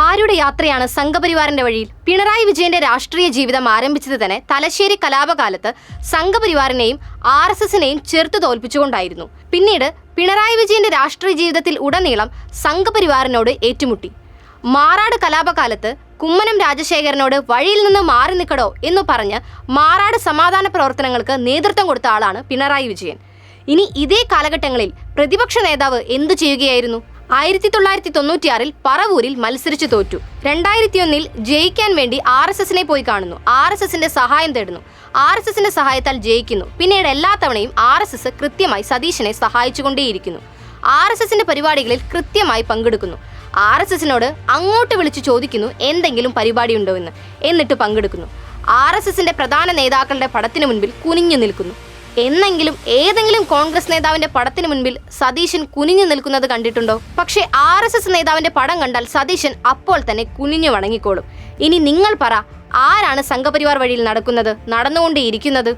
ആരുടെ യാത്രയാണ് സംഘപരിവാറിന്റെ വഴിയിൽ? പിണറായി വിജയന്റെ രാഷ്ട്രീയ ജീവിതം ആരംഭിച്ചത് തന്നെ തലശ്ശേരി കലാപകാലത്ത് സംഘപരിവാറിനെയും ആർ എസ് എസിനെയും ചെറുത്തു തോൽപ്പിച്ചുകൊണ്ടായിരുന്നു. പിന്നീട് പിണറായി വിജയന്റെ രാഷ്ട്രീയ ജീവിതത്തിൽ ഉടനീളം സംഘപരിവാറിനോട് ഏറ്റുമുട്ടി. മാറാട് കലാപകാലത്ത് കുമ്മനം രാജശേഖരനോട് വഴിയിൽ നിന്ന് മാറി നിൽക്കടോ എന്ന് പറഞ്ഞ് മാറാട് സമാധാന പ്രവർത്തനങ്ങൾക്ക് നേതൃത്വം കൊടുത്ത ആളാണ് പിണറായി വിജയൻ. ഇനി ഇതേ കാലഘട്ടങ്ങളിൽ പ്രതിപക്ഷ നേതാവ് എന്തു ചെയ്യുകയായിരുന്നു? ആയിരത്തി തൊള്ളായിരത്തി തൊണ്ണൂറ്റിയാറിൽ പറവൂരിൽ മത്സരിച്ചു തോറ്റു. രണ്ടായിരത്തിയൊന്നിൽ ജയിക്കാൻ വേണ്ടി ആർ എസ് എസിനെ പോയി കാണുന്നു. ആർ എസ് എസിന്റെ സഹായം തേടുന്നു. ആർ എസ് എസിന്റെ സഹായത്താൽ ജയിക്കുന്നു. പിന്നീട് എല്ലാ തവണയും ആർ എസ് എസ് കൃത്യമായി സതീശനെ സഹായിച്ചുകൊണ്ടേയിരിക്കുന്നു. ആർ എസ് എസിന്റെ പരിപാടികളിൽ കൃത്യമായി പങ്കെടുക്കുന്നു. ആർ എസ് എസിനോട് അങ്ങോട്ട് വിളിച്ചു ചോദിക്കുന്നു എന്തെങ്കിലും പരിപാടി ഉണ്ടോ എന്ന്. എന്നിട്ട് പങ്കെടുക്കുന്നു. ആർ എസ് എസിന്റെ പ്രധാന നേതാക്കളുടെ പടത്തിനു മുൻപിൽ കുനിഞ്ഞു നിൽക്കുന്നു. എന്നെങ്കിലും ഏതെങ്കിലും കോൺഗ്രസ് നേതാവിന്റെ പടത്തിന് മുൻപിൽ സതീശൻ കുനിഞ്ഞു നിൽക്കുന്നത് കണ്ടിട്ടുണ്ടോ? പക്ഷേ ആർ എസ് എസ് നേതാവിന്റെ പടം കണ്ടാൽ സതീശൻ അപ്പോൾ തന്നെ കുനിഞ്ഞു വണങ്ങിക്കോളും. ഇനി നിങ്ങൾ പറ ആരാണ് സംഘപരിവാർ വഴിയിൽ നടക്കുന്നത് നടന്നുകൊണ്ടേയിരിക്കുന്നത്?